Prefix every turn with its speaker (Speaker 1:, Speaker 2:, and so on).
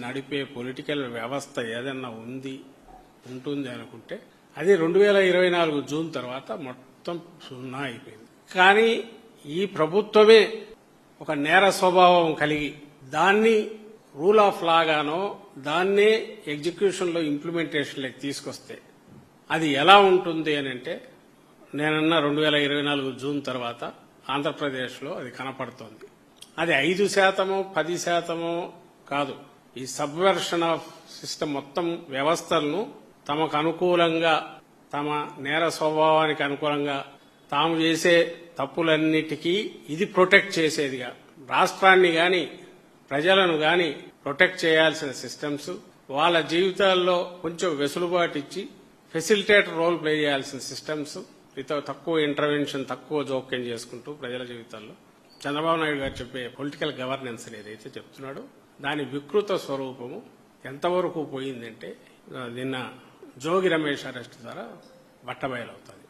Speaker 1: నడిపే పొలిటికల్ వ్యవస్థ ఏదన్నా ఉంది ఉంటుంది అనుకుంటే అది రెండు వేల ఇరవై నాలుగు జూన్ తర్వాత మొత్తం సున్నా అయిపోయింది. కానీ ఈ ప్రభుత్వమే ఒక నేర స్వభావం కలిగి దాన్ని రూల్ ఆఫ్ లాగానో దాన్నే ఎగ్జిక్యూషన్లో ఇంప్లిమెంటేషన్లోకి తీసుకొస్తే అది ఎలా ఉంటుంది అని అంటే నేనన్న రెండు వేల ఇరవై నాలుగు జూన్ తర్వాత ఆంధ్రప్రదేశ్లో అది కనపడుతోంది. అది ఐదు శాతము పది శాతము కాదు. ఈ సబ్వర్షన్ ఆఫ్ సిస్టమ్ మొత్తం వ్యవస్థలను తమకు అనుకూలంగా తమ నేర స్వభావానికి అనుకూలంగా తాము చేసే తప్పులన్నిటికీ ఇది ప్రొటెక్ట్ చేసేదిగా. రాష్ట్రాన్ని గాని ప్రజలను గాని ప్రొటెక్ట్ చేయాల్సిన సిస్టమ్స్ వాళ్ళ జీవితాల్లో కొంచెం వెసులుబాటు ఇచ్చి ఫెసిలిటేటర్ రోల్ ప్లే చేయాల్సిన సిస్టమ్స్ తక్కువ ఇంటర్వెన్షన్ తక్కువ జోక్యం చేసుకుంటూ ప్రజల జీవితాల్లో. చంద్రబాబు నాయుడు గారు చెప్పే పొలిటికల్ గవర్నెన్స్ ఏదైతే చెప్తున్నాడో దాని వికృత స్వరూపము ఎంతవరకు పోయిందంటే నిన్న జోగి రమేష్ అరెస్ట్ ద్వారా బట్టబయలవుతుంది